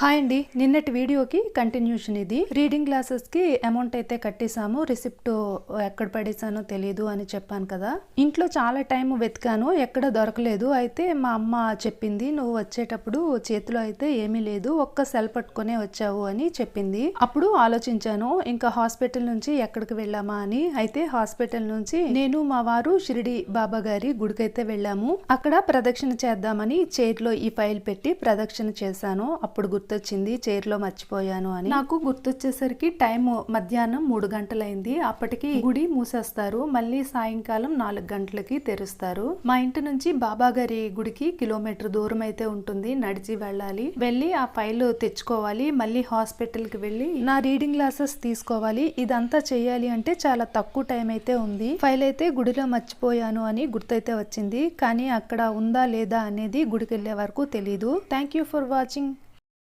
Hi అండి. నిన్నటి వీడియోకి కంటిన్యూషన్ ఇది. రీడింగ్ గ్లాసెస్కి అమౌంట్ అయితే కట్టేశాము. రిసిప్ట్ ఎక్కడ పడేసానో తెలియదు అని చెప్పాను కదా. ఇంట్లో చాలా టైం వెతికాను. ఎక్కడ దొరకలేదు. అయితే మా అమ్మ చెప్పింది నువ్వు వచ్చేటప్పుడు చేతిలో అయితే ఏమీ లేదు. ఒక్క సెల్ పట్టుకునే వచ్చావు అని చెప్పింది. అప్పుడు ఆలోచించాను ఇంకా హాస్పిటల్ నుంచి ఎక్కడికి వెళ్ళామా అని. అయితే హాస్పిటల్ నుంచి నేను మా వారు షిరిడి బాబా గారి గుడికైతే వెళ్ళాము. అక్కడ ప్రదక్షిణ చేద్దామని చేతిలో ఈ ఫైల్ పెట్టి ప్రదక్షిణ చేశాను. అప్పుడు గుర్తొచ్చింది చైర్లో మర్చిపోయాను అని. నాకు గుర్తొచ్చేసరికి టైం మధ్యాహ్నం మూడు గంటలైంది. అప్పటికి గుడి మూసేస్తారు. మళ్ళీ సాయంకాలం నాలుగు గంటలకి తెరుస్తారు. మా ఇంటి నుంచి బాబా గారి గుడికి కిలోమీటర్ దూరం అయితే ఉంటుంది. నడిచి వెళ్ళాలి. వెళ్ళి ఆ ఫైల్ తెచ్చుకోవాలి. మళ్ళీ హాస్పిటల్కి వెళ్ళి నా రీడింగ్ క్లాసెస్ తీసుకోవాలి. ఇదంతా చేయాలి అంటే చాలా తక్కువ టైం అయితే ఉంది. ఫైల్ అయితే గుడిలో మర్చిపోయాను అని గుర్తైతే వచ్చింది. కానీ అక్కడ ఉందా లేదా అనేది గుడికి వెళ్ళే వరకు తెలీదు. Thank you for watching.